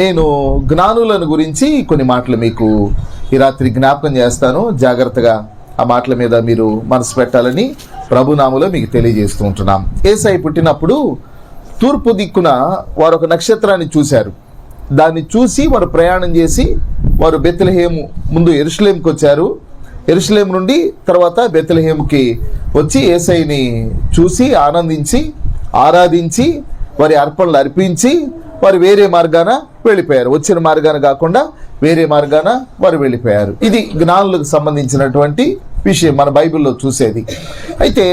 నేను జ్ఞానులను గురించి కొన్ని మాటలు మీకు ఈ రాత్రి జ్ఞాపకం చేస్తాను. జాగ్రత్తగా ఆ మాటల మీద మీరు మనసు పెట్టాలని ప్రభునాములో మీకు తెలియజేస్తూ ఉంటున్నాం. ఏసై పుట్టినప్పుడు తూర్పు దిక్కున వారు ఒక నక్షత్రాన్ని చూశారు. దాన్ని చూసి వారు ప్రయాణం చేసి వారు బెత్లహేము ముందు ఎరుసలేంకి వచ్చారు. ఎరుసలేం నుండి తర్వాత బెత్లహేముకి వచ్చి ఏసైని చూసి ఆనందించి ఆరాధించి వారి అర్పణలు అర్పించి వారు వేరే మార్గాన వెళ్ళిపోయారు. వచ్చిన మార్గాన కాకుండా వేరే మార్గాన వారు వెళ్ళిపోయారు. ఇది జ్ఞానులకు సంబంధించినటువంటి విషయం మన బైబిల్లో చూసేది. అయితే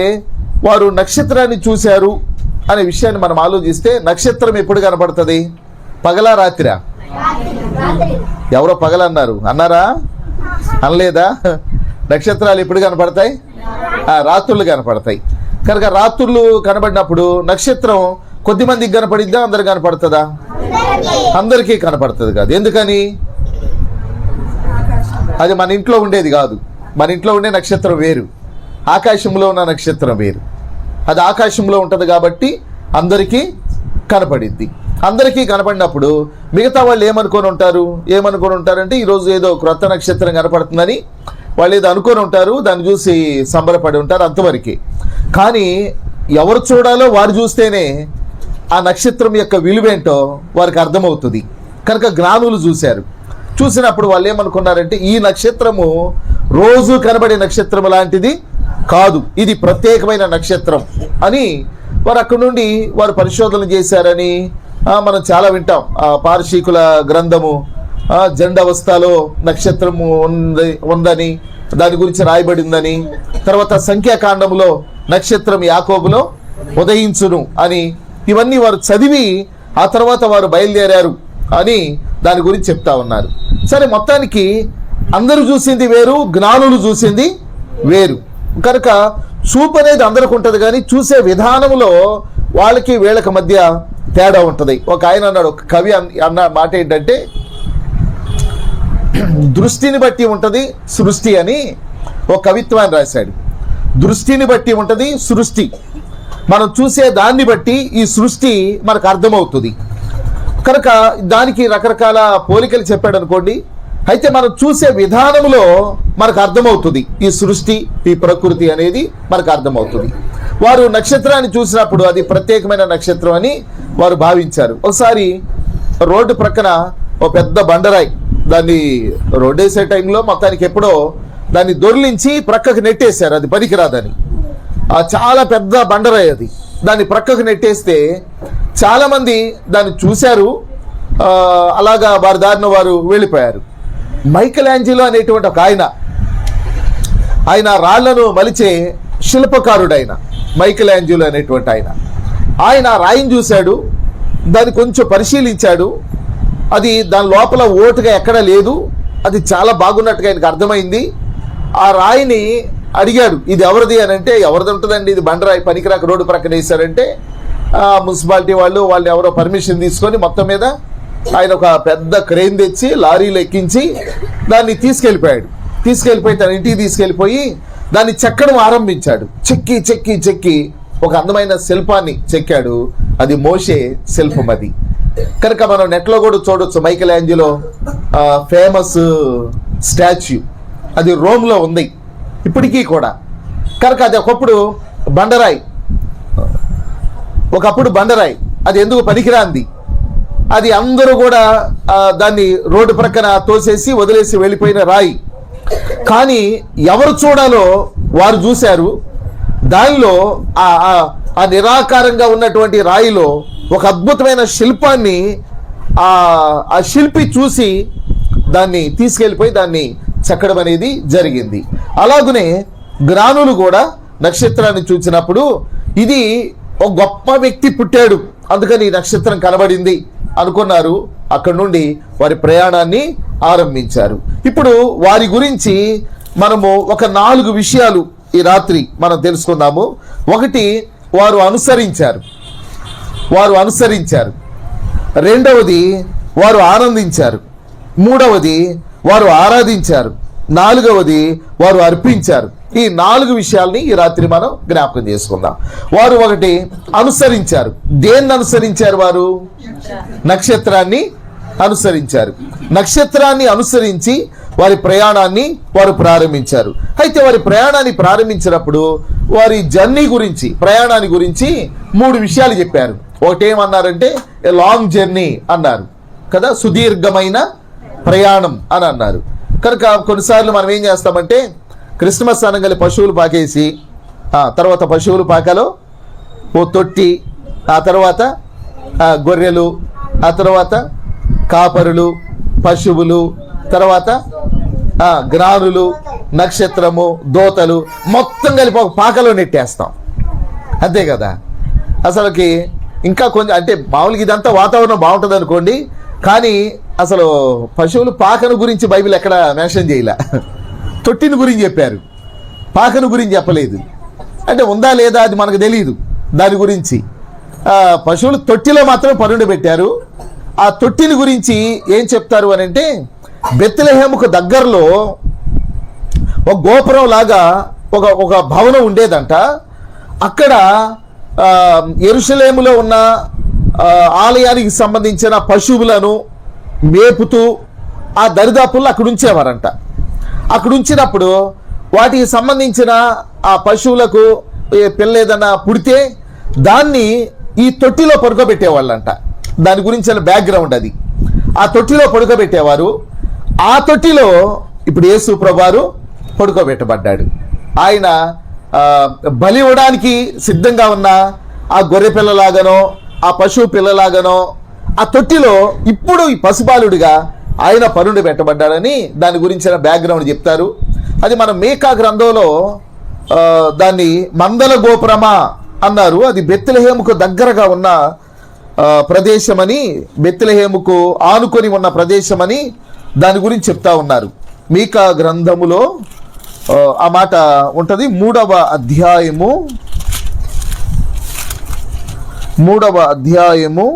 వారు నక్షత్రాన్ని చూశారు అనే విషయాన్ని మనం ఆలోచిస్తే నక్షత్రం ఎప్పుడు కనపడుతుంది? పగలా రాత్రా? ఎవరో పగలన్నారు అన్నారా. అనలేదా? నక్షత్రాలు ఎప్పుడు కనపడతాయి? రాత్రులు కనపడతాయి. కనుక రాత్రులు కనబడినప్పుడు నక్షత్రం కొద్ది మందికి కనపడిద్దా? అందరు కనపడుతుందా? అందరికీ కనపడుతుంది కాదు. ఎందుకని? అది మన ఇంట్లో ఉండేది కాదు. మన ఇంట్లో ఉండే నక్షత్రం వేరు. ఆకాశంలో ఉన్న నక్షత్రం వేరు. అది ఆకాశంలో ఉంటుంది కాబట్టి అందరికీ కనపడిద్ది. అందరికీ కనపడినప్పుడు మిగతా వాళ్ళు ఏమనుకొని ఉంటారు? ఏమనుకొని ఉంటారంటే ఈరోజు ఏదో క్రొత్త నక్షత్రం కనపడుతుందని వాళ్ళు ఏదో అనుకొని ఉంటారు దాన్ని చూసి సంబరపడి ఉంటారు అంతవరకే. కానీ ఎవరు చూడాలో వారు చూస్తేనే ఆ నక్షత్రం యొక్క విలువేంటో వారికి అర్థమవుతుంది. కనుక జ్ఞానులు చూశారు. చూసినప్పుడు వాళ్ళు ఏమనుకున్నారంటే ఈ నక్షత్రము రోజు కనబడే నక్షత్రం లాంటిది కాదు. ఇది ప్రత్యేకమైన నక్షత్రం అని వారు అక్కడి నుండి వారు పరిశోధన చేశారని మనం చాలా వింటాం. ఆ పారశీకుల గ్రంథము ఆ, జెండవస్థలో నక్షత్రము ఉంది ఉందని దాని గురించి రాయబడిందని తర్వాత సంఖ్యాకాండములో నక్షత్రం యాకోబులో ఉదయించును అని ఇవన్నీ వారు చదివి ఆ తర్వాత వారు బయలుదేరారు అని దాని గురించి చెప్తా ఉన్నారు. సరే మొత్తానికి అందరూ చూసింది వేరు జ్ఞానులు చూసింది వేరు. కనుక చూపు అనేది అందరికి ఉంటుంది కానీ చూసే విధానంలో వాళ్ళకి వీళ్ళకి మధ్య తేడా ఉంటుంది. ఒక ఆయన అన్నాడు ఒక కవి అన్- అన్న మాట ఏంటంటే దృష్టిని బట్టి ఉంటుంది సృష్టి అని ఒక కవిత్వాన్ని రాశాడు. దృష్టిని బట్టి ఉంటుంది సృష్టి. మనం చూసే దాన్ని బట్టి ఈ సృష్టి మనకు అర్థమవుతుంది. కనుక దానికి రకరకాల పోలికలు చెప్పాడు అనుకోండి. అయితే మనం చూసే విధానంలో మనకు అర్థమవుతుంది. ఈ సృష్టి ఈ ప్రకృతి అనేది మనకు అర్థమవుతుంది. వారు నక్షత్రాన్ని చూసినప్పుడు అది ప్రత్యేకమైన నక్షత్రం అని వారు భావించారు. ఒకసారి రోడ్డు ప్రక్కన ఒక పెద్ద బండరాయి దాన్ని రోడ్డు వేసే టైంలో మొత్తానికి ఎప్పుడో దాన్ని దొర్లించి ప్రక్కకు నెట్టేశారు. అది పనికిరాదని. చాలా పెద్ద బండరాయి అది. దాన్ని ప్రక్కకు నెట్టేస్తే చాలామంది దాన్ని చూశారు. అలాగా వారి దారిన వారు వెళ్ళిపోయారు. మైకల్ యాంజిలో అనేటువంటి ఒక ఆయన ఆయన రాళ్ళను మలిచే శిల్పకారుడైన మైకల్ యాంజిలో అనేటువంటి ఆయన. ఆయన రాయిని చూశాడు దాన్ని కొంచెం పరిశీలించాడు. అది దాని లోపల ఓటుగా ఎక్కడా లేదు. అది చాలా బాగున్నట్టుగా ఆయనకు అర్థమైంది. ఆ రాయిని అడిగాడు ఇది ఎవరిది? అని అంటే ఎవరిది ఉంటుందండి? ఇది బండరాయి పనికిరాక రోడ్డు ప్రక్కన వేశారంటే మున్సిపాలిటీ వాళ్ళు వాళ్ళు ఎవరో పర్మిషన్ తీసుకొని మొత్తం మీద ఆయన ఒక పెద్ద క్రెయిన్ తెచ్చి లారీలో ఎక్కించి దాన్ని తీసుకెళ్ళిపోయాడు. తీసుకెళ్ళిపోయి తన ఇంటికి తీసుకెళ్ళిపోయి దాన్ని చెక్కడం ఆరంభించాడు. చెక్కి చెక్కి చెక్కి ఒక అందమైన శిల్పాన్ని చెక్కాడు. అది మోషే శిల్పం అది. కనుక మనం నెట్లో కూడా చూడొచ్చు మైకల్ యాంజిలో ఫేమస్ స్టాచ్యూ. అది రోమ్లో ఉంది. ఇప్పటికీ కూడా. కనుక అది ఒకప్పుడు బండరాయి. ఒకప్పుడు బండరాయి. అది ఎందుకు పనికిరాంది? అది అందరూ కూడా దాన్ని రోడ్డు ప్రక్కన తోసేసి వదిలేసి వెళ్ళిపోయిన రాయి. కానీ ఎవరు చూడాలో వారు చూశారు. దానిలో ఆ ఆ- ఆ నిరాకారంగా ఉన్నటువంటి రాయిలో ఒక అద్భుతమైన శిల్పాన్ని ఆ శిల్పి చూసి దాన్ని తీసుకెళ్ళిపోయి దాన్ని చెక్కడం అనేది జరిగింది. అలాగనే జ్ఞానులు కూడా నక్షత్రాన్ని చూసినప్పుడు ఇది ఒక గొప్ప వ్యక్తి పుట్టాడు అందుకని ఈ నక్షత్రం కనబడింది అనుకున్నారు. అక్కడి నుండి వారి ప్రయాణాన్ని ఆరంభించారు. ఇప్పుడు వారి గురించి మనము ఒక నాలుగు విషయాలు ఈ రాత్రి మనం తెలుసుకుందాము. ఒకటి వారు అనుసరించారు. వారు అనుసరించారు. రెండవది వారు ఆనందించారు. మూడవది వారు ఆరాధించారు. నాలుగవది వారు అర్పించారు. ఈ నాలుగు విషయాల్ని ఈ రాత్రి మనం జ్ఞాపకం చేసుకుందాం. వారు ఒకటి అనుసరించారు. దేన్ని అనుసరించారు వారు? నక్షత్రాన్ని అనుసరించారు. నక్షత్రాన్ని అనుసరించి వారి ప్రయాణాన్ని వారు ప్రారంభించారు. అయితే వారి ప్రయాణాన్ని ప్రారంభించినప్పుడు వారి జర్నీ గురించి ప్రయాణాన్ని గురించి మూడు విషయాలు చెప్పారు. ఒకటేమన్నారంటే ఏ లాంగ్ జర్నీ అన్నారు. కదా సుదీర్ఘమైన ప్రయాణం అని అన్నారు. కనుక కొన్నిసార్లు మనం ఏం చేస్తామంటే క్రిస్మస్ అనగలి పశువులు పాకేసి ఆ తర్వాత పశువులు పాకలో ఓ తొట్టి ఆ తర్వాత గొర్రెలు ఆ తర్వాత కాపరులు పశువులు తర్వాత గ్రానులు నక్షత్రము దోతలు మొత్తం కలిపి ఒక పాకలో నెట్టేస్తాం. అంతే కదా? అసలుకి ఇంకా కొంచెం అంటే మామూలుగా ఇదంతా వాతావరణం బాగుంటుంది అనుకోండి కానీ అసలు పశువులు పాకను గురించి బైబిల్ ఎక్కడ మెన్షన్ చేయలే. తొట్టిని గురించి చెప్పారు. పాకను గురించి చెప్పలేదు. అంటే ఉందా లేదా అది మనకు తెలియదు దాని గురించి. పశువులు తొట్టిలో మాత్రం పనుండి పెట్టారు. ఆ తొట్టిని గురించి ఏం చెప్తారు అని అంటే బెత్తలహేముకు దగ్గరలో ఒక గోపురం లాగా ఒక ఒక భవనం ఉండేదంట. అక్కడ ఎరుసలేములో ఎరుషలేములో ఉన్న ఆలయానికి సంబంధించిన పశువులను మేపుతూ ఆ దరిదాపుల్లో అక్కడ ఉంచేవారంట. అక్కడ ఉంచినప్పుడు వాటికి సంబంధించిన ఆ పశువులకు ఏ పిల్ల ఏదన్నా పుడితే దాన్ని ఈ తొట్టిలో పడుకోబెట్టేవాళ్ళంట. దాని గురించిన బ్యాక్గ్రౌండ్ అది. ఆ తొట్టిలో పడుకోబెట్టేవారు. ఆ తొట్టిలో ఇప్పుడు యేసు ప్రభువారు పడుకోబెట్టబడ్డాడు. ఆయన బలి ఇవ్వడానికి సిద్ధంగా ఉన్న ఆ గొర్రె పిల్లలాగానో ఆ పశువు పిల్లలాగానో ఆ తొట్టిలో ఇప్పుడు ఈ పశుపాలుడిగా ఆయన పనుండి పెట్టబడ్డాడని దాని గురించిన బ్యాక్గ్రౌండ్ చెప్తారు. అది మన మేకా గ్రంథంలో దాన్ని మందల గోపురమా అన్నారు. అది బెత్తలహేముకు దగ్గరగా ఉన్న ప్రదేశమని బెత్తలహేముకు ఆనుకొని ఉన్న ప్రదేశమని దాని గురించి చెప్తా ఉన్నారు. మీకా గ్రంథములో ఆ మాట ఉంటుంది. మూడవ అధ్యాయము మూడవ అధ్యాయము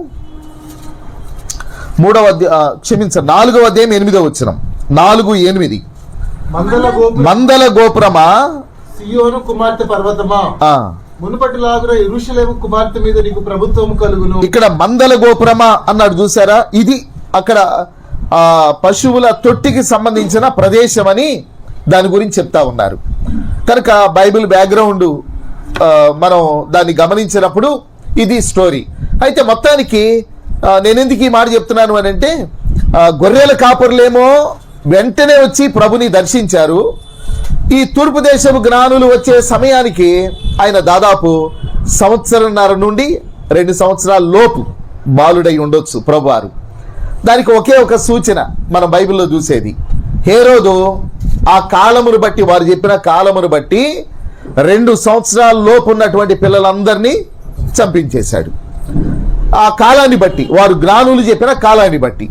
మూడవ క్షమించండి నాలుగవ అధ్యాయం ఎనిమిదవ వచ్చిన నాలుగు ఎనిమిది. మందల గోపు మందల గోపురమా? సియోను కుమార్తె పర్వతమా? మునుపటిలాగున ఇరుషలేము కుమార్తె మీద నీకు ప్రభుత్వం కలుగును. ఇక్కడ మందల గోపురమా అన్నాడు చూసారా ఇది అక్కడ ఆ పశువుల తొట్టికి సంబంధించిన ప్రదేశం అని దాని గురించి చెప్తా ఉన్నారు. కనుక బైబిల్ బ్యాక్గ్రౌండ్ మనం దాన్ని గమనించినప్పుడు ఇది స్టోరీ. అయితే మొత్తానికి నేను ఎందుకు ఈ మాట చెప్తున్నాను అని అంటే గొర్రెల కాపరులేమో వెంటనే వచ్చి ప్రభుని దర్శించారు. ఈ తూర్పు దేశపు జ్ఞానులు వచ్చే సమయానికి ఆయన దాదాపు సంవత్సరంన్నర నుండి రెండు సంవత్సరాల లోపు బాలుడై ఉండొచ్చు ప్రభువారు. దానికి ఒకే ఒక సూచన మన బైబిల్లో చూసేది. హేరోదు ఆ కాలమును బట్టి వారు చెప్పిన కాలమును బట్టి రెండు సంవత్సరాల లోపు ఉన్నటువంటి పిల్లలందరినీ చంపించేశాడు. ఆ కాలాన్ని బట్టి వారు జ్ఞానులు చెప్పిన కాలాన్ని బట్టి.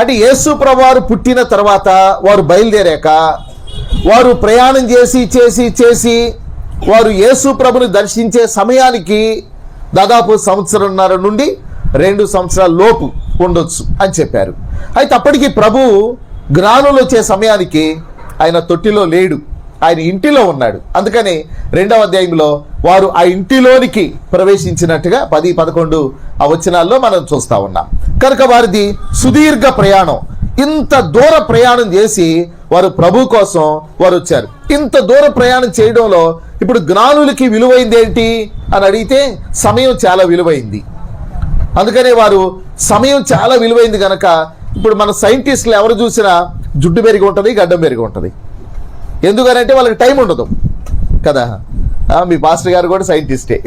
అంటే యేసు ప్రభువారు పుట్టిన తర్వాత వారు బయలుదేరాక వారు ప్రయాణం చేసి చేసి చేసి వారు యేసు ప్రభుని దర్శించే సమయానికి దాదాపు సంవత్సరంన్నర నుండి రెండు సంవత్సరాల లోపు ఉండొచ్చు అని చెప్పారు. అయితే అప్పటికి ప్రభు జ్ఞానులు వచ్చే సమయానికి ఆయన తొట్టిలో లేడు. ఆయన ఇంటిలో ఉన్నాడు. అందుకని రెండవ అధ్యాయంలో వారు ఆ ఇంటిలోనికి ప్రవేశించినట్టుగా పది పదకొండు ఆ వచనాల్లో మనం చూస్తా ఉన్నాం. కనుక వారిది సుదీర్ఘ ప్రయాణం. ఇంత దూర ప్రయాణం చేసి వారు ప్రభు కోసం వారు వచ్చారు ఇంత దూర ప్రయాణం చేయడంలో ఇప్పుడు జ్ఞానులకి విలువైంది ఏంటి అని అడిగితే సమయం చాలా విలువైంది. అందుకనే వారు సమయం చాలా విలువైంది కనుక ఇప్పుడు మన సైంటిస్టులు ఎవరు చూసినా జుట్టు పెరిగి ఉంటుంది గడ్డం పెరిగి ఉంటుంది. ఎందుకనంటే వాళ్ళకి టైం ఉండదు. కదా? మీ పాస్టర్ గారు కూడా సైంటిస్టే.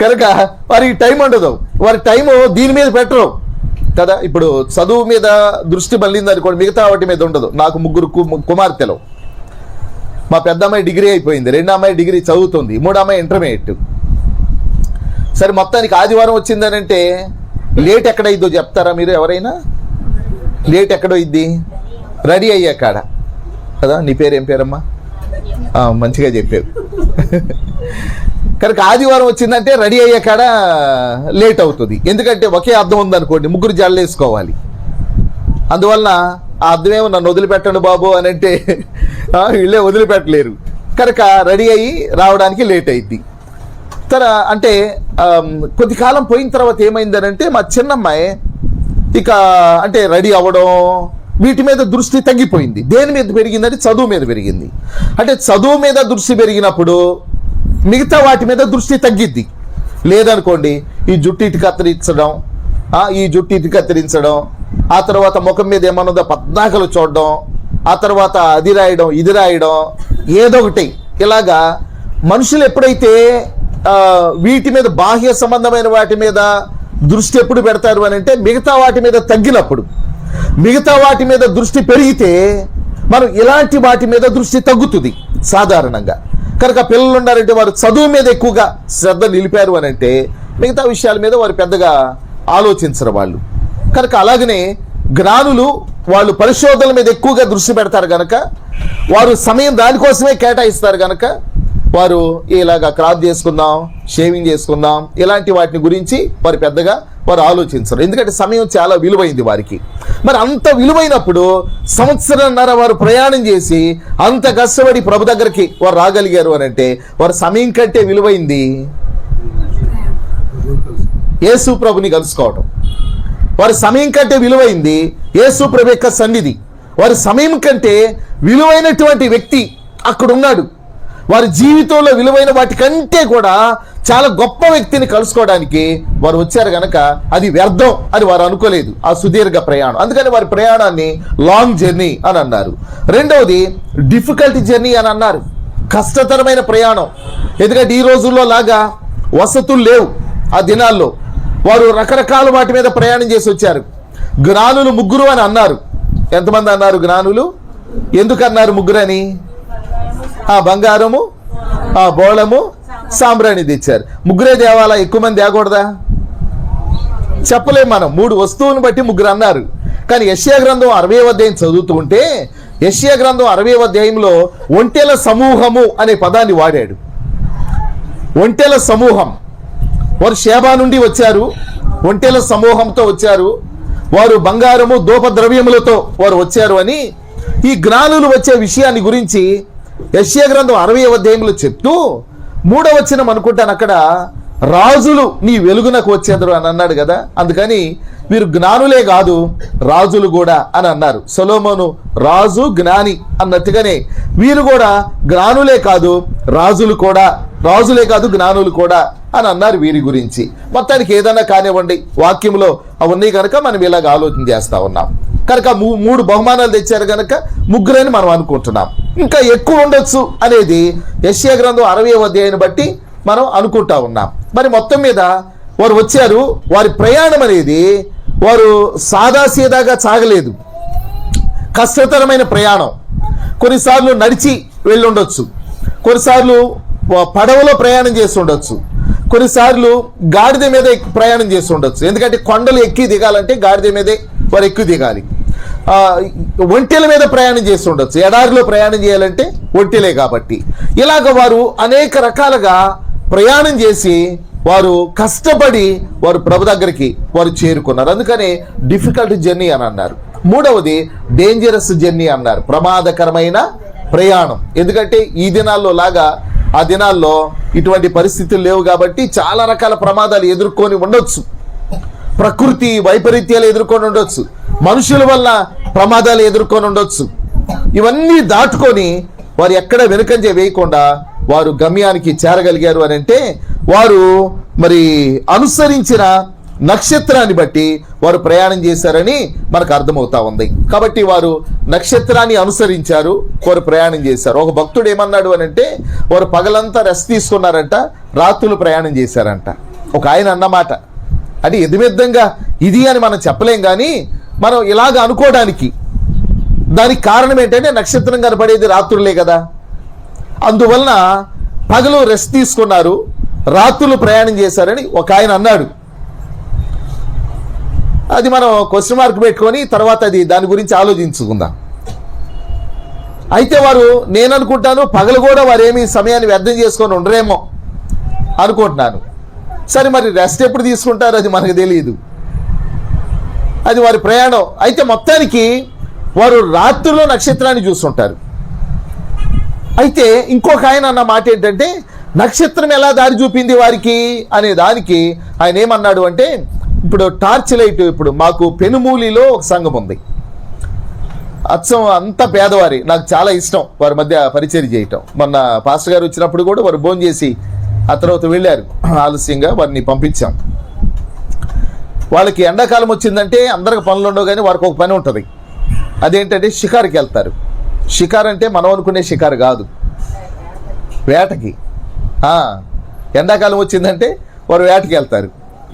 కనుక వారికి టైం ఉండదు. వారి టైము దీని మీద పెట్టరు. కదా? ఇప్పుడు చదువు మీద దృష్టి మళ్ళింది అనుకోండి మిగతా వాటి మీద ఉండదు. నాకు ముగ్గురు కు- కుమార్తెలు. మా పెద్ద అమ్మాయి డిగ్రీ అయిపోయింది రెండో అమ్మాయి డిగ్రీ చదువుతుంది మూడో అమ్మాయి ఇంటర్మీడియట్. సరే మొత్తానికి ఆదివారం వచ్చిందనంటే లేట్ ఎక్కడైద్దో చెప్తారా మీరు ఎవరైనా? లేట్ ఎక్కడో ఇద్ది? రెడీ అయ్యాకాడ కదా? నీ పేరు ఏం పేరమ్మా? మంచిగా చెప్పావు. కనుక ఆదివారం వచ్చిందంటే రెడీ అయ్యే కాడ లేట్ అవుతుంది. ఎందుకంటే ఒకే అర్థం ఉందనుకోండి ముగ్గురు జల్లేసుకోవాలి వేసుకోవాలి. అందువలన ఆ అర్థమేమో నన్ను వదిలిపెట్టండి బాబు అని అంటే వీళ్ళే వదిలిపెట్టలేరు. కనుక రెడీ అయ్యి రావడానికి లేట్ అయింది తర అంటే కొద్ది కాలం పోయిన తర్వాత ఏమైందనంటే మా చిన్నమ్మాయి ఇక అంటే రెడీ అవ్వడం వీటి మీద దృష్టి తగ్గిపోయింది. దేని మీద పెరిగిందంటే చదువు మీద పెరిగింది. అంటే చదువు మీద దృష్టి పెరిగినప్పుడు మిగతా వాటి మీద దృష్టి తగ్గిద్ది. లేదనుకోండి ఈ జుట్టు ఇటు కత్తిరించడం ఈ జుట్టు ఇటు కత్తిరించడం ఆ తర్వాత ముఖం మీద ఏమన్నదో పద్దాకలు చూడడం ఆ తర్వాత అది రాయడం ఇది రాయడం ఏదో ఒకటి. ఇలాగా మనుషులు ఎప్పుడైతే వీటి మీద బాహ్య సంబంధమైన వాటి మీద దృష్టి ఎప్పుడు పెడతారు అని అంటే మిగతా వాటి మీద తగ్గినప్పుడు. మిగతా వాటి మీద దృష్టి పెరిగితే మనం ఇలాంటి వాటి మీద దృష్టి తగ్గుతుంది సాధారణంగా. కనుక పిల్లలు ఉన్నారంటే వారు చదువు మీద ఎక్కువగా శ్రద్ధ నిలిపారు అని అంటే మిగతా విషయాల మీద వారు పెద్దగా ఆలోచించరు వాళ్ళు. కనుక అలాగనే జ్ఞానులు వాళ్ళు పరిశోధనల మీద ఎక్కువగా దృష్టి పెడతారు కనుక వారు సమయం దానికోసమే కేటాయిస్తారు కనుక వారు ఇలాగా క్రాప్ చేసుకుందాం షేవింగ్ చేసుకుందాం ఇలాంటి వాటిని గురించి వారు పెద్దగా వారు ఆలోచించరు. ఎందుకంటే సమయం చాలా విలువైంది వారికి. మరి అంత విలువైనప్పుడు సంవత్సరంన్నర వారు ప్రయాణం చేసి అంత కష్టపడి ప్రభు దగ్గరికి వారు రాగలిగారు అని అంటే వారు సమయం కంటే విలువైంది యేసు ప్రభుని కలుసుకోవటం. వారి సమయం కంటే విలువైంది యేసు ప్రభు యొక్క సన్నిధి. వారి సమయం కంటే విలువైనటువంటి వ్యక్తి అక్కడ ఉన్నాడు వారి జీవితంలో విలువైన వాటి కంటే కూడా చాలా గొప్ప వ్యక్తిని కలుసుకోవడానికి వారు వచ్చారు కనుక అది వ్యర్థం అని వారు అనుకోలేదు. ఆ సుదీర్ఘ ప్రయాణం. అందుకని వారి ప్రయాణాన్ని లాంగ్ జర్నీ అని అన్నారు. రెండవది డిఫికల్ట్ జర్నీ అని అన్నారు. కష్టతరమైన ప్రయాణం. ఎందుకంటే ఈ రోజుల్లో లాగా వసతులు లేవు ఆ దినాల్లో. వారు రకరకాల వాటి మీద ప్రయాణం చేసి వచ్చారు. జ్ఞానులు ముగ్గురు అని అన్నారు. ఎంతమంది అన్నారు జ్ఞానులు? ఎందుకన్నారు ముగ్గురని? ఆ బంగారము ఆ బోళము సాంబ్రాణి తెచ్చారు. ముగ్గురే దేవాలా? ఎక్కువ మంది తేకూడదా? చెప్పలేం మనం. మూడు వస్తువులను బట్టి ముగ్గురు అన్నారు. కానీ యశ్యా గ్రంథం అరవై అధ్యాయం చదువుతూ ఉంటే యశ్యా గ్రంథం అరవై అధ్యాయంలో ఒంటెల సమూహము అనే పదాన్ని వాడాడు. ఒంటెల సమూహం. వారు షేబా నుండి వచ్చారు. ఒంటెల సమూహంతో వచ్చారు. వారు బంగారము దూప ద్రవ్యములతో వారు వచ్చారు అని ఈ జ్ఞానులు వచ్చే విషయాన్ని గురించి యశ్య గ్రంథం అరవై అధ్యాయంలో చెప్తూ మూడవ అనుకుంటాను అక్కడ రాజులు నీ వెలుగునకు వచ్చేందరు అని అన్నాడు కదా అందుకని వీరు జ్ఞానులే కాదు రాజులు కూడా అని అన్నారు. సొలోమోను రాజు జ్ఞాని అన్నట్టుగానే వీరు కూడా జ్ఞానులే కాదు రాజులు కూడా రాజులే కాదు జ్ఞానులు కూడా అని అన్నారు వీరి గురించి. మొత్తానికి ఏదైనా కానివ్వండి వాక్యంలో అవన్నీ కనుక మనం ఇలాగ ఆలోచన చేస్తూ ఉన్నాం. కనుక మూ- మూడు బహుమానాలు తెచ్చారు కనుక ముగ్గురని మనం అనుకుంటున్నాం. ఇంకా ఎక్కువ ఉండొచ్చు అనేది యశ్యా గ్రంథం అరవై అధ్యాయాన్ని బట్టి మనం అనుకుంటా ఉన్నాం. మరి మొత్తం మీద వారు వచ్చారు వారి ప్రయాణం అనేది వారు సాదాసీదాగా సాగలేదు. కష్టతరమైన ప్రయాణం. కొన్నిసార్లు నడిచి వెళ్ళుండొచ్చు. కొన్నిసార్లు పడవలో ప్రయాణం చేసి ఉండొచ్చు కొన్నిసార్లు గాడిద మీద ప్రయాణం చేసి ఉండొచ్చు ఎందుకంటే కొండలు ఎక్కి దిగాలంటే గాడిద మీదే వారు ఎక్కువ దిగాలి. ఒంటెల మీద ప్రయాణం చేసి ఉండొచ్చు. ఎడారిలో ప్రయాణం చేయాలంటే ఒంటెలే కాబట్టి. ఇలాగ వారు అనేక రకాలుగా ప్రయాణం చేసి వారు కష్టపడి వారు ప్రభు దగ్గరికి వారు చేరుకున్నారు. అందుకనే డిఫికల్ట్ జర్నీ అని అన్నారు. మూడవది డేంజరస్ జర్నీ అన్నారు. ప్రమాదకరమైన ప్రయాణం. ఎందుకంటే ఈ దినాల్లో లాగా ఆ దినాల్లో ఇటువంటి పరిస్థితులు లేవు కాబట్టి చాలా రకాల ప్రమాదాలు ఎదుర్కొని ఉండొచ్చు. ప్రకృతి వైపరీత్యాలు ఎదుర్కొని ఉండొచ్చు. మనుషుల వల్ల ప్రమాదాలు ఎదుర్కొని ఉండొచ్చు. ఇవన్నీ దాటుకొని వారు ఎక్కడ వెనుకంజ వేయకుండా వారు గమ్యానికి చేరగలిగారు అని అంటే వారు మరి అనుసరించిన నక్షత్రాన్ని బట్టి వారు ప్రయాణం చేశారని మనకు అర్థమవుతా ఉంది. కాబట్టి వారు నక్షత్రాన్ని అనుసరించారు వారు ప్రయాణం చేశారు. ఒక భక్తుడు ఏమన్నాడు అని అంటే వారు పగలంతా రెస్ట్ తీసుకున్నారంట రాత్రులు ప్రయాణం చేశారంట. ఒక ఆయన అన్నమాట. అంటే ఎదుమెద్దంగా ఇది అని మనం చెప్పలేం కానీ మనం ఇలాగ అనుకోవడానికి దానికి కారణం ఏంటంటే నక్షత్రం కనపడేది రాత్రులే కదా. అందువలన పగలు రెస్ట్ తీసుకున్నారు రాత్రులు ప్రయాణం చేశారని ఒక ఆయన అన్నాడు. అది మనం క్వశ్చన్ మార్క్ పెట్టుకొని తర్వాత అది దాని గురించి ఆలోచించుకుందాం. అయితే వారు నేను అనుకుంటాను పగలు కూడా వారు సమయాన్ని వ్యర్థం చేసుకొని ఉండరేమో అనుకుంటున్నాను. సరే మరి రెస్ట్ ఎప్పుడు తీసుకుంటారో అది మనకు తెలియదు అది వారి ప్రయాణం. అయితే మొత్తానికి వారు రాత్రిలో నక్షత్రాన్ని చూస్తుంటారు. అయితే ఇంకొక ఆయన అన్న మాట ఏంటంటే నక్షత్రం ఎలా దారి చూపింది వారికి? అనే దానికి ఆయన ఏమన్నాడు అంటే ఇప్పుడు టార్చ్ లైట్ ఇప్పుడు మాకు పెనుమూలిలో ఒక సంఘం ఉంది. అచ్చం అంత పేదవారి నాకు చాలా ఇష్టం వారి మధ్య పరిచయం చేయటం. మొన్న పాస్టర్ గారు వచ్చినప్పుడు కూడా వారు భోజనం చేసి ఆ తర్వాత వెళ్ళారు. ఆలస్యంగా వారిని పంపించాం. వాళ్ళకి ఎండాకాలం వచ్చిందంటే అందరికి పనులు ఉండవు కానీ వారికి ఒక పని ఉంటుంది. అదేంటంటే షికారుకి వెళ్తారు. షికారు అంటే మనం అనుకునే షికారు కాదు. వేటకి. ఎండాకాలం వచ్చిందంటే వారు వేటకి వెళ్తారు.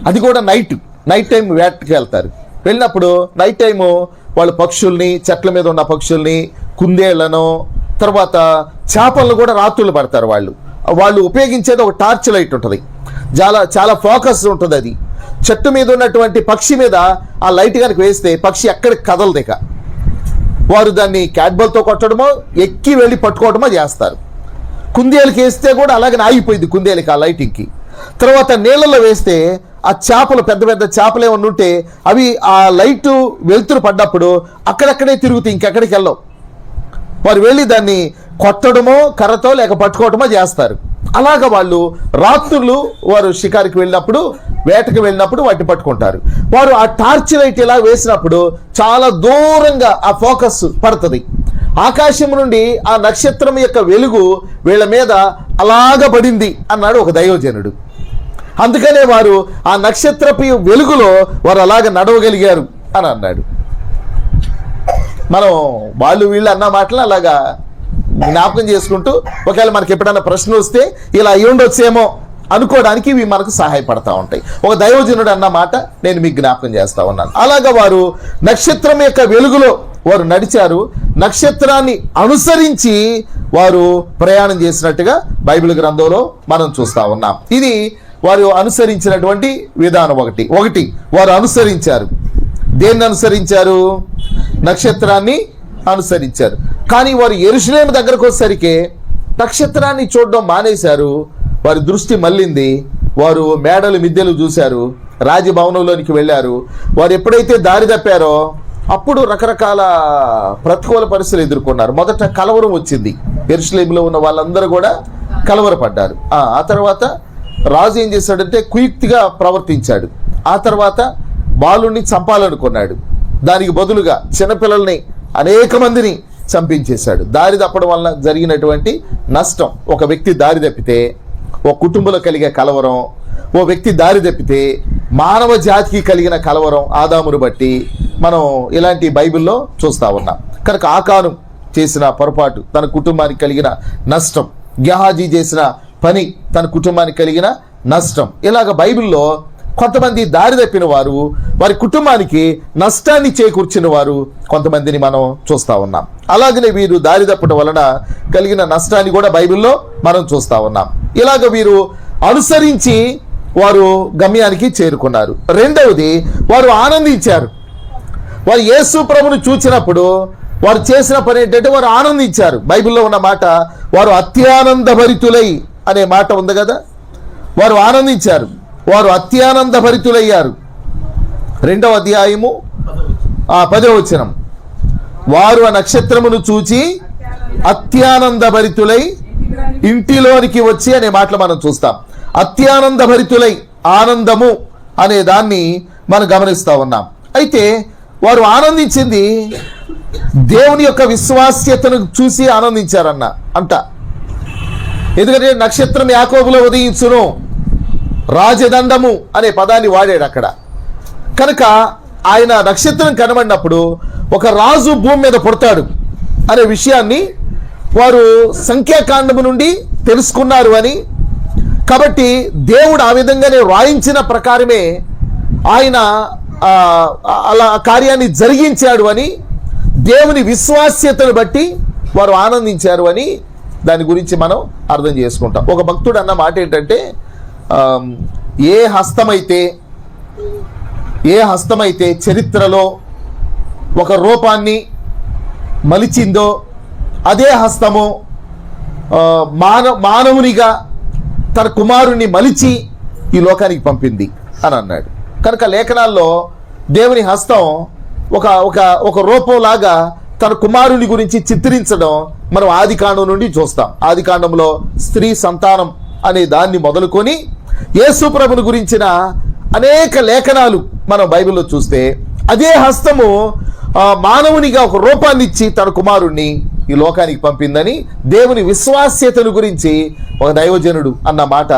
అది కూడా నైట్. నైట్ టైం వేటకి వెళ్తారు. వెళ్ళినప్పుడు నైట్ టైము వాళ్ళు పక్షుల్ని చెట్ల మీద ఉన్న పక్షుల్ని కుందేళ్ళను తర్వాత చేపలను కూడా రాత్రులు పడతారు వాళ్ళు. వాళ్ళు ఉపయోగించేది ఒక టార్చ్ లైట్ ఉంటుంది. చాలా చాలా ఫోకస్ ఉంటుంది అది. చెట్టు మీద ఉన్నటువంటి పక్షి మీద ఆ లైట్ కనుక వేస్తే పక్షి ఎక్కడికి కదలదు ఇక. వారు దాన్ని క్యాట్బాల్తో కొట్టడమో ఎక్కి వెళ్ళి పట్టుకోవడమో చేస్తారు. కుందేలుకి వేస్తే కూడా అలాగే ఆగిపోయింది కుందేలుకి ఆ లైటింగ్కి. తర్వాత నీళ్ళలో వేస్తే ఆ చేపలు పెద్ద పెద్ద చేపలు ఏమన్నా ఉంటే అవి ఆ లైట్ వెలుతురు పడ్డప్పుడు అక్కడక్కడే తిరుగుతాయి ఇంకెక్కడికి వెళ్ళవు. వారు వెళ్ళి దాన్ని కొట్టడమో కర్రతో లేక పట్టుకోవటమో చేస్తారు. అలాగ వాళ్ళు రాత్రులు వారు షికారికి వెళ్ళినప్పుడు వేటకు వెళ్ళినప్పుడు వాటిని పట్టుకుంటారు. వారు ఆ టార్చ్ లైట్ ఇలా వేసినప్పుడు చాలా దూరంగా ఆ ఫోకస్ పడుతుంది. ఆకాశం నుండి ఆ నక్షత్రం యొక్క వెలుగు వీళ్ళ మీద అలాగ పడింది అన్నాడు ఒక దైవజనుడు. అందుకనే వారు ఆ నక్షత్రపు వెలుగులో వారు అలాగ నడవగలిగారు అని అన్నాడు. మనం వాళ్ళు వీళ్ళు అన్న మాటలు అలాగా జ్ఞాపకం చేసుకుంటూ ఒకవేళ మనకి ఎప్పుడైనా ప్రశ్న వస్తే ఇలా అయి ఉండొచ్చేమో అనుకోవడానికి ఇవి మనకు సహాయపడతా ఉంటాయి. ఒక దైవజనుడు అన్న మాట నేను మీకు జ్ఞాపకం చేస్తూ ఉన్నాను. అలాగా వారు నక్షత్రం యొక్క వెలుగులో వారు నడిచారు. నక్షత్రాన్ని అనుసరించి వారు ప్రయాణం చేసినట్టుగా బైబిల్ గ్రంథంలో మనం చూస్తా ఉన్నాం. ఇది వారు అనుసరించినటువంటి విధానం ఒకటి. ఒకటి వారు అనుసరించారు. దేన్ని అనుసరించారు? నక్షత్రాన్ని అనుసరించారు. కానీ వారు ఎరుషులేం దగ్గరకు వచ్చేసరికి నక్షత్రాన్ని చూడడం మానేశారు. వారి దృష్టి మళ్ళింది. వారు మేడలు మిద్దెలు చూశారు. రాజభవనంలోనికి వెళ్ళారు. వారు ఎప్పుడైతే దారి తప్పారో అప్పుడు రకరకాల ప్రతికూల పరిస్థితులు ఎదుర్కొన్నారు. మొదట కలవరం వచ్చింది. ఎరుషులేంలో ఉన్న వాళ్ళందరూ కూడా కలవరపడ్డారు. ఆ ఆ తర్వాత రాజు ఏం చేశాడంటే కుయుక్తిగా ప్రవర్తించాడు. ఆ తర్వాత బాలుని చంపాలనుకున్నాడు. దానికి బదులుగా చిన్నపిల్లల్ని అనేక మందిని చంపించేశాడు. దారి తప్పడం వలన జరిగినటువంటి నష్టం. ఒక వ్యక్తి దారి తప్పితే ఓ కుటుంబంలో కలిగే కలవరం ఓ వ్యక్తి దారి తప్పితే మానవ జాతికి కలిగిన కలవరం ఆదామును బట్టి మనం ఇలాంటి బైబిల్లో చూస్తా ఉన్నాం. కనుక ఆకాను చేసిన పొరపాటు తన కుటుంబానికి కలిగిన నష్టం. గెహాజీ చేసిన పని తన కుటుంబానికి కలిగిన నష్టం. ఇలాగ బైబిల్లో కొంతమంది దారి తప్పిన వారు వారి కుటుంబానికి నష్టాన్ని చేకూర్చిన వారు కొంతమందిని మనం చూస్తా ఉన్నాం. అలాగనే వీరు దారి తప్పడం వలన కలిగిన నష్టాన్ని కూడా బైబిల్లో మనం చూస్తా ఉన్నాం. ఇలాగ వీరు అనుసరించి వారు గమ్యానికి చేరుకున్నారు. రెండవది వారు ఆనందించారు. వారు యేసు ప్రభును చూచినప్పుడు వారు చేసిన పని ఏంటంటే వారు ఆనందించారు. బైబిల్లో ఉన్న మాట వారు అత్యానందభరితులై అనే మాట ఉంది కదా? వారు ఆనందించారు. వారు అత్యానంద భరితులయ్యారు. రెండవ అధ్యాయము ఆ పదవ వచనం. వారు ఆ నక్షత్రమును చూచి అత్యానంద భరితులై ఇంటిలోనికి వచ్చి అనే మాటలు మనం చూస్తాం. అత్యానంద భరితులై ఆనందము అనే దాన్ని మనం గమనిస్తా ఉన్నాం. అయితే వారు ఆనందించింది దేవుని యొక్క విశ్వాస్యతను చూసి ఆనందించారన్న అంట. ఎందుకంటే నక్షత్రం యాకోబులో ఉదయించును. రాజదండము అనే పదాన్ని వాడాడు అక్కడ. కనుక ఆయన నక్షత్రం కనబడినప్పుడు ఒక రాజు భూమి మీద పుడతాడు అనే విషయాన్ని వారు సంఖ్యాకాండము నుండి తెలుసుకున్నారు అని. కాబట్టి దేవుడు ఆ విధంగానే వాయించిన ప్రకారమే ఆయన అలా కార్యాన్ని జరిగించాడు అని దేవుని విశ్వాస్యతను బట్టి వారు ఆనందించారు అని దాని గురించి మనం అర్థం చేసుకుంటాం. ఒక భక్తుడు అన్న మాట ఏంటంటే ఏ హస్తమైతే ఏ హస్తమైతే చరిత్రలో ఒక రూపాన్ని మలిచిందో అదే హస్తము మానవ మాన మానవునిగా తన కుమారుణ్ణి మలిచి ఈ లోకానికి పంపింది అని అన్నాడు. కనుక లేఖనాల్లో దేవుని హస్తం ఒక ఒక ఒక రూపంలాగా తన కుమారుని గురించి చిత్రించడం మనం ఆదికాండం నుండి చూస్తాం. ఆదికాండంలో స్త్రీ సంతానం అనే దాన్ని మొదలుకొని యేసు ప్రభుని గురించిన అనేక లేఖనాలు మనం బైబిల్లో చూస్తే అదే హస్తము మానవునిగా ఒక రూపాన్ని ఇచ్చి తన కుమారుణ్ణి ఈ లోకానికి పంపిందని దేవుని విశ్వాస్యతను గురించి ఒక దైవజనుడు అన్న మాట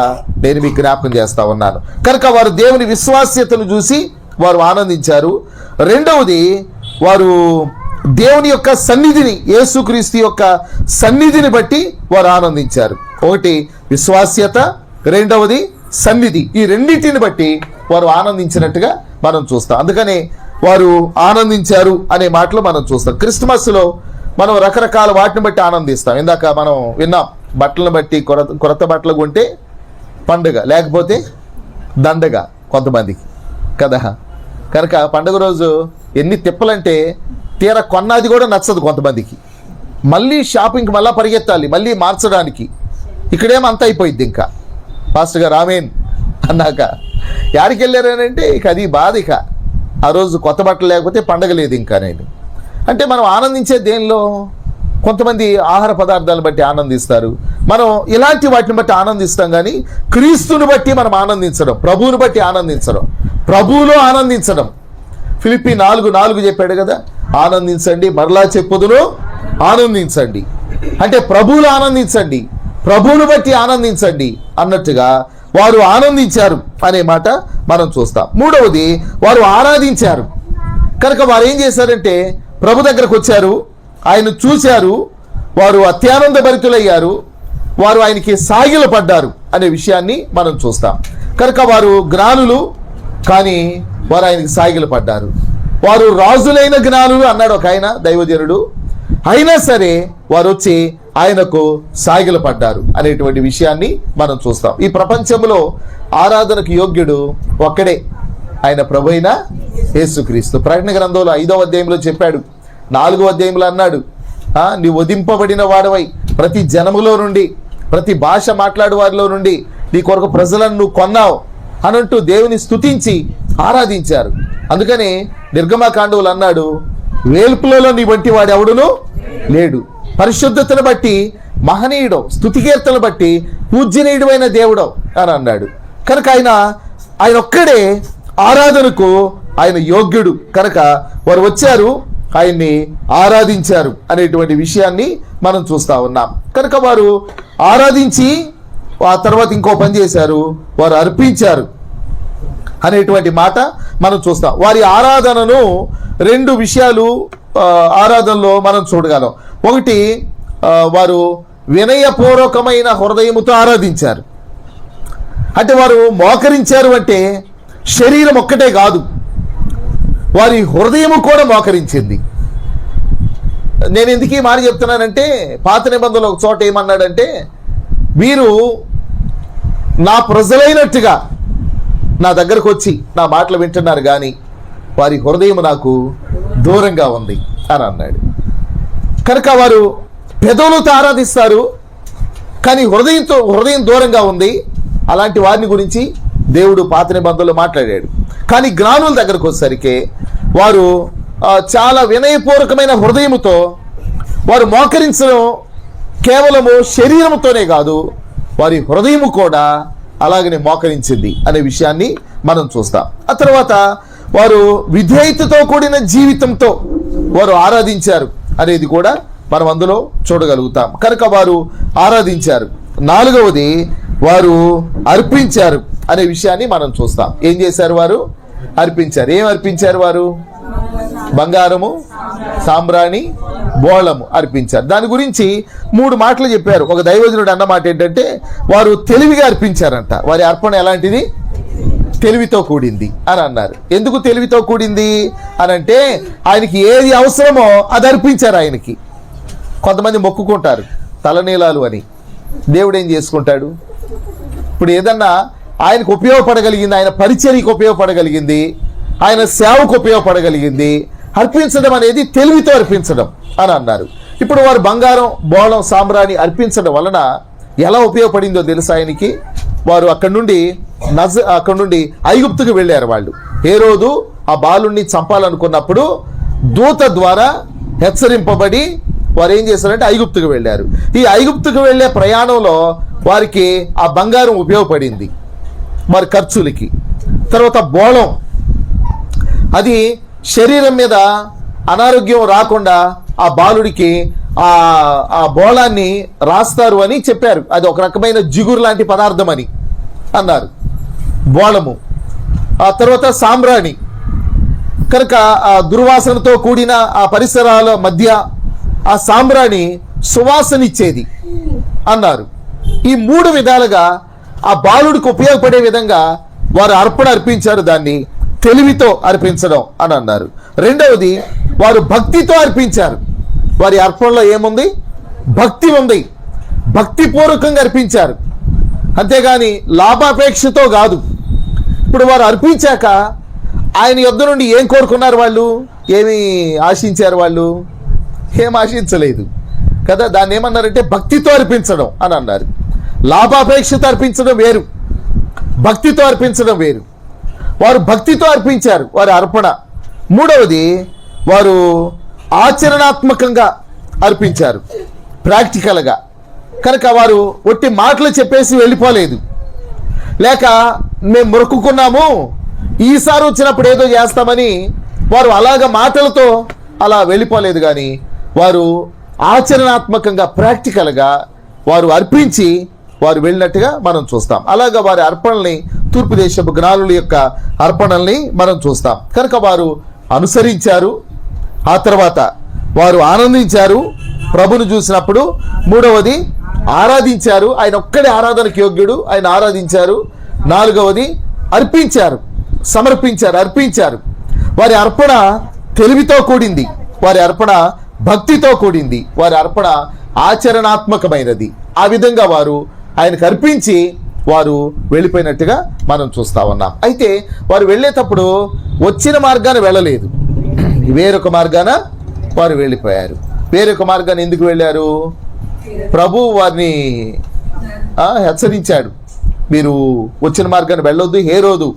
నేను మీకు జ్ఞాపకం చేస్తా ఉన్నాను. కనుక వారు దేవుని విశ్వాస్యతను చూసి వారు ఆనందించారు. రెండవది వారు దేవుని యొక్క సన్నిధిని యేసుక్రీస్తు యొక్క సన్నిధిని బట్టి వారు ఆనందించారు. ఒకటి విశ్వాస్యత. రెండవది సన్నిధి. ఈ రెండింటిని బట్టి వారు ఆనందించినట్టుగా మనం చూస్తాం. అందుకనే వారు ఆనందించారు అనే మాటలు మనం చూస్తాం. క్రిస్మస్లో మనం రకరకాల వాటిని బట్టి ఆనందిస్తాం. ఇందాక మనం విన్నాం బట్టలను బట్టి కొరత కొరత బట్టలు కొంటే పండుగ లేకపోతే దండగ కొంతమందికి. కదా? కనుక పండుగ రోజు ఎన్ని తిప్పలంటే తీర కొన్నది కూడా నచ్చదు కొంతమందికి. మళ్ళీ షాపింగ్కి మళ్ళీ పరిగెత్తాలి మళ్ళీ మార్చడానికి. ఇక్కడేమో అంత అయిపోయింది ఇంకా. పాస్టర్ గారు ఆమెన్ అన్నాక. యాడికి వెళ్ళారనంటే ఇక అది బాధ ఇక. ఆ రోజు కొత్త బట్టలు లేకపోతే పండగ లేదు ఇంకా నేను అంటే మనం ఆనందించే దేనిలో కొంతమంది ఆహార పదార్థాలను బట్టి ఆనందిస్తారు. మనం ఇలాంటి వాటిని బట్టి ఆనందిస్తాం కానీ క్రీస్తుని బట్టి మనం ఆనందించడం ప్రభువుని బట్టి ఆనందించడం ప్రభువులో ఆనందించడం. ఫిలిపి నాలుగు నాలుగు చెప్పాడు కదా ఆనందించండి మరలా చెప్పుదును ఆనందించండి. అంటే ప్రభువులు ఆనందించండి. ప్రభువును బట్టి ఆనందించండి అన్నట్టుగా వారు ఆనందించారు అనే మాట మనం చూస్తాం. మూడవది వారు ఆరాధించారు. కనుక వారు ఏం చేశారంటే ప్రభు దగ్గరకు వచ్చారు ఆయన చూశారు వారు అత్యానంద భరితులయ్యారు వారు ఆయనకి సాగిల పడ్డారు అనే విషయాన్ని మనం చూస్తాం. కనుక వారు జ్ఞానులు కానీ వారు ఆయనకి సాగిల పడ్డారు. వారు రాజులైన జ్ఞానులు అన్నాడు ఒక ఆయన దైవజనుడు. అయినా సరే వారు వచ్చి ఆయనకు సాగిల పడ్డారు అనేటువంటి విషయాన్ని మనం చూస్తాం. ఈ ప్రపంచంలో ఆరాధనకు యోగ్యుడు ఒక్కడే ఆయన ప్రభు అయిన యేసుక్రీస్తు. ప్రకటన గ్రంథంలో ఐదవ అధ్యాయంలో చెప్పాడు నాలుగో అధ్యాయంలో అన్నాడు నీ వధింపబడిన వాడవై ప్రతి జనములో నుండి ప్రతి భాష మాట్లాడు వారిలో నుండి నీ కొరకు ప్రజలను నువ్వు కొన్నావు అనంటూ దేవుని స్తుతించి ఆరాధించారు. అందుకని నిర్గమకాండవులు అన్నాడు వేల్పులలో నీ వంటి వాడు ఎవడును లేడు. పరిశుద్ధతను బట్టి మహనీయుడు స్థుతికీర్తను బట్టి పూజ్యనీయుడైన దేవుడు అని అన్నాడు. కనుక ఆయన ఆయన ఒక్కడే ఆరాధనకు ఆయన యోగ్యుడు. కనుక వారు వచ్చారు ఆయన్ని ఆరాధించారు అనేటువంటి విషయాన్ని మనం చూస్తా ఉన్నాం. కనుక వారు ఆరాధించి ఆ తర్వాత ఇంకో పని చేశారు వారు అర్పించారు అనేటువంటి మాట మనం చూస్తాం. వారి ఆరాధనను రెండు విషయాలు ఆరాధనలో మనం చూడగలం. ఒకటి వారు వినయపూర్వకమైన హృదయముతో ఆరాధించారు. అంటే వారు మోకరించారు అంటే శరీరం ఒక్కటే కాదు వారి హృదయము కూడా మోకరించింది. నేను ఎందుకు ఈ మాట చెప్తున్నానంటే పాత నిబంధనలు ఒక చోట ఏమన్నాడంటే వీరు నా ప్రజలైనట్టుగా నా దగ్గరకు వచ్చి నా మాటలు వింటున్నారు కానీ వారి హృదయం నాకు దూరంగా ఉంది అని అన్నాడు. కనుక వారు పెదవులతో ఆరాధిస్తారు కానీ హృదయంతో హృదయం దూరంగా ఉంది. అలాంటి వారిని గురించి దేవుడు పాత నిబంధనలు మాట్లాడాడు. కానీ జ్ఞానుల దగ్గరకు వచ్చేసరికి వారు చాలా వినయపూర్వకమైన హృదయముతో వారు మోకరించడం కేవలము శరీరముతోనే కాదు వారి హృదయము కూడా అలాగనే మోకరించింది అనే విషయాన్ని మనం చూస్తాం. ఆ తర్వాత వారు విధేయతతో కూడిన జీవితంతో వారు ఆరాధించారు. అనేది కూడా మనం అందులో చూడగలుగుతాం. కనుక వారు ఆరాధించారు. నాలుగవది వారు అర్పించారు అనే విషయాన్ని మనం చూస్తాం. ఏం చేశారు వారు? అర్పించారు. ఏం అర్పించారు వారు? బంగారము సాంబ్రాణి బోళము అర్పించారు. దాని గురించి మూడు మాటలు చెప్పారు. ఒక దైవజనుడు అన్న మాట ఏంటంటే వారు తెలివిగా అర్పించారంట. వారి అర్పణ ఎలాంటిది? తెలివితో కూడింది అని అన్నారు. ఎందుకు తెలివితో కూడింది అని అంటే ఆయనకి ఏది అవసరమో అది అర్పించారు ఆయనకి. కొంతమంది మొక్కుకుంటారు తలనీలాలు అని. దేవుడు ఏం చేసుకుంటాడు? ఇప్పుడు ఏదన్నా ఆయనకు ఉపయోగపడగలిగింది ఆయన పరిచర్యకు ఉపయోగపడగలిగింది ఆయన సేవకు ఉపయోగపడగలిగింది అర్పించడం అనేది తెలివితో అర్పించడం అని అన్నారు. ఇప్పుడు వారు బంగారం బోళం సాంబ్రాణి అర్పించడం వలన ఎలా ఉపయోగపడిందో తెలుసు ఆయనకి? వారు అక్కడి నుండి నజ అక్కడి నుండి ఐగుప్తుకు వెళ్ళారు వాళ్ళు. ఏ రోజు ఆ బాలుణ్ణి చంపాలనుకున్నప్పుడు దూత ద్వారా హెచ్చరింపబడి వారు ఏం చేశారంటే ఐగుప్తుకు వెళ్ళారు. ఈ ఐగుప్తుకు వెళ్ళే ప్రయాణంలో వారికి ఆ బంగారం ఉపయోగపడింది. వారి ఖర్చులకి. తర్వాత బోళం. అది శరీరం మీద అనారోగ్యం రాకుండా ఆ బాలుడికి ఆ ఆ బోళాన్ని రాస్తారు అని చెప్పారు. అది ఒక రకమైన జిగురు లాంటి పదార్థం అని అన్నారు. బోళము. ఆ తర్వాత సాంబ్రాణి. కనుక ఆ దుర్వాసనతో కూడిన ఆ పరిసరాల మధ్య ఆ సాంబ్రాణి సువాసనిచ్చేది అన్నారు. ఈ మూడు విధాలుగా ఆ బాలుడికి ఉపయోగపడే విధంగా వారు అర్పణ అర్పించారు దాన్ని తెలివితో అర్పించడం అని అన్నారు. రెండవది వారు భక్తితో అర్పించారు. వారి అర్పణలో ఏముంది? భక్తి ఉంది. భక్తిపూర్వకంగా అర్పించారు. అంతేగాని లాభాపేక్షతో కాదు. ఇప్పుడు వారు అర్పించాక ఆయన యుద్ధ నుండి ఏం కోరుకున్నారు వాళ్ళు? ఏమి ఆశించారు వాళ్ళు? ఏం ఆశించలేదు. కదా దాన్ని ఏమన్నారంటే భక్తితో అర్పించడం అని అన్నారు. లాభాపేక్షతో అర్పించడం వేరు. భక్తితో అర్పించడం వేరు. వారు భక్తితో అర్పించారు వారి అర్పణ. మూడవది వారు ఆచరణాత్మకంగా అర్పించారు. ప్రాక్టికల్గా. కనుక వారు ఒట్టి మాటలు చెప్పేసి వెళ్ళిపోలేదు. లేక మేము మొక్కుకున్నాము ఈసారి వచ్చినప్పుడు ఏదో చేస్తామని వారు అలాగ మాటలతో అలా వెళ్ళిపోలేదు కానీ వారు ఆచరణాత్మకంగా ప్రాక్టికల్గా వారు అర్పించి వారు వెళ్ళినట్టుగా మనం చూస్తాం. అలాగా వారి అర్పణల్ని తూర్పు దేశపు జ్ఞానుల యొక్క అర్పణల్ని మనం చూస్తాం. కనుక వారు అనుసరించారు. ఆ తర్వాత వారు ఆనందించారు. ప్రభును చూసినప్పుడు మూడవది ఆరాధించారు. ఆయన ఒక్కడే ఆరాధనకు యోగ్యుడు. ఆయన ఆరాధించారు. నాలుగవది అర్పించారు. సమర్పించారు అర్పించారు. వారి అర్పణ తెలివితో కూడింది. వారి అర్పణ భక్తితో కూడింది. వారి అర్పణ ఆచరణాత్మకమైనది. ఆ విధంగా వారు ఆయనకు అర్పించి వారు వెళ్ళిపోయినట్టుగా మనం చూస్తా ఉన్నాం. అయితే వారు వెళ్ళేటప్పుడు వచ్చిన మార్గాన్ని వెళ్ళలేదు. వేరొక మార్గాన వారు వెళ్ళిపోయారు. వేరొక మార్గాన్ని ఎందుకు వెళ్ళారు? ప్రభు వారిని హెచ్చరించాడు. మీరు వచ్చిన మార్గాన్ని వెళ్ళొద్దు ఏ రోజు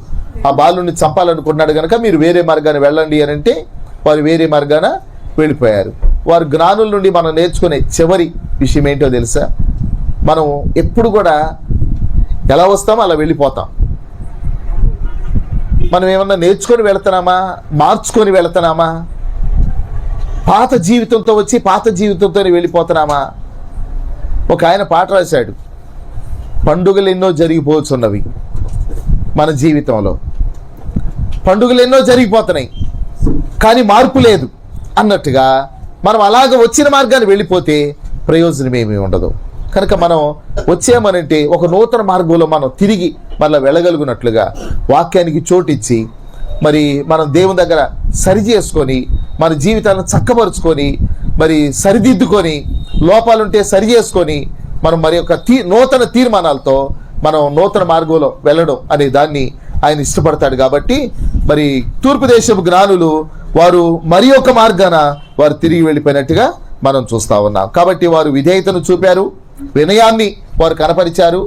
ఆ బాలుని చంపాలనుకున్నాడు కనుక మీరు వేరే మార్గాన్ని వెళ్ళండి అని అంటే వారు వేరే మార్గాన వెళ్ళిపోయారు. వారు జ్ఞానుల నుండి మనం నేర్చుకునే చివరి విషయం ఏంటో తెలుసా? మనం ఎప్పుడు కూడా ఎలా వస్తామో అలా వెళ్ళిపోతాం. మనం ఏమన్నా నేర్చుకొని వెళుతున్నామా? మార్చుకొని వెళుతున్నామా? పాత జీవితంతో వచ్చి పాత జీవితంతోనే వెళ్ళిపోతున్నామా? ఒక ఆయన పాట రాశాడు. పండుగలు ఎన్నో జరిగిపోతున్నవి మన జీవితంలో. పండుగలు ఎన్నో జరిగిపోతున్నాయి. కానీ మార్పు లేదు. అన్నట్టుగా మనం అలాగ వచ్చిన మార్గాన్ని వెళ్ళిపోతే ప్రయోజనం ఏమీ ఉండదు. కనుక మనం వచ్చామనంటే ఒక నూతన మార్గంలో మనం తిరిగి మళ్ళీ వెళ్ళగలుగునట్లుగా వాక్యానికి చోటిచ్చి మరి మనం దేవుని దగ్గర సరి చేసుకొని మన జీవితాలను చక్కపరుచుకొని మరి సరిదిద్దుకొని లోపాలుంటే సరి చేసుకొని మనం మరి యొక్క తీ నూతన తీర్మానాలతో మనం నూతన మార్గంలో వెళ్ళడం అనే దాన్ని ఆయన ఇష్టపడతాడు కాబట్టి మరి తూర్పు దేశపు జ్ఞానులు వారు మరి ఒక మార్గాన వారు తిరిగి వెళ్ళిపోయినట్టుగా మనం చూస్తా ఉన్నాం. కాబట్టి వారు విధేయతను చూపారు వినయాన్ని వారు కనపరిచారు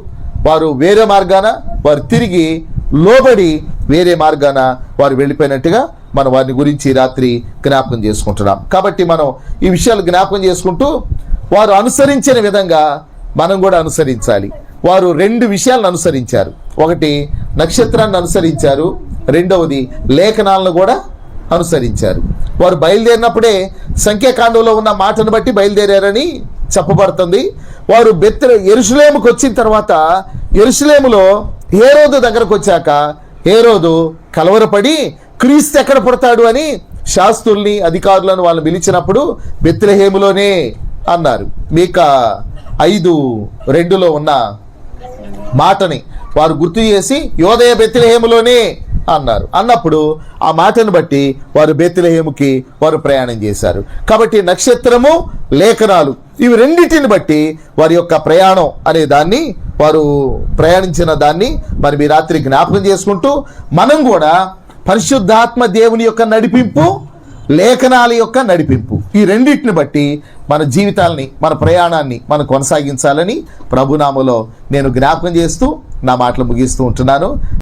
వారు వేరే మార్గాన వారు తిరిగి లోబడి వేరే మార్గాన వారు వెళ్ళిపోయినట్టుగా మనం వారిని గురించి రాత్రి జ్ఞాపకం చేసుకుంటున్నాం. కాబట్టి మనం ఈ విషయాలు జ్ఞాపకం చేసుకుంటూ వారు అనుసరించిన విధంగా మనం కూడా అనుసరించాలి. వారు రెండు విషయాలను అనుసరించారు. ఒకటి నక్షత్రాన్ని అనుసరించారు. రెండవది లేఖనాలను కూడా అనుసరించారు. వారు బయలుదేరినప్పుడే సంఖ్యాకాండంలో ఉన్న మాటను బట్టి బయలుదేరారని చెప్పబడుతుంది. వారు బెత్త ఎరుసలేముకు వచ్చిన తర్వాత ఎరుసలేములో హేరోదు దగ్గరకు వచ్చాక హేరోదు కలవరపడి క్రీస్తు ఎక్కడ పుడతాడు? అని శాస్త్రుల్ని అధికారులను వాళ్ళు పిలిచినప్పుడు బెత్లహేములోనే అన్నారు. మీక ఐదు రెండులో ఉన్న మాటని వారు గుర్తు చేసి యోదయ బెత్తిలహేములోనే అన్నారు. అన్నప్పుడు ఆ మాటను బట్టి వారు బెత్తిలహేముకి వారు ప్రయాణం చేశారు. కాబట్టి నక్షత్రము లేఖనాలు ఇవి రెండింటిని బట్టి వారి యొక్క ప్రయాణం అనే దాన్ని వారు ప్రయాణించిన దాన్ని మరి మీ రాత్రి జ్ఞాపకం చేసుకుంటూ మనం కూడా పరిశుద్ధాత్మ దేవుని యొక్క నడిపింపు లేఖనాల యొక్క నడిపింపు ఈ రెండింటిని బట్టి మన జీవితాల్ని మన ప్రయాణాన్ని మనం కొనసాగించాలని ప్రభునామలో నేను జ్ఞాపకం చేస్తూ నా మాటలు ముగిస్తూ ఉంటున్నాను.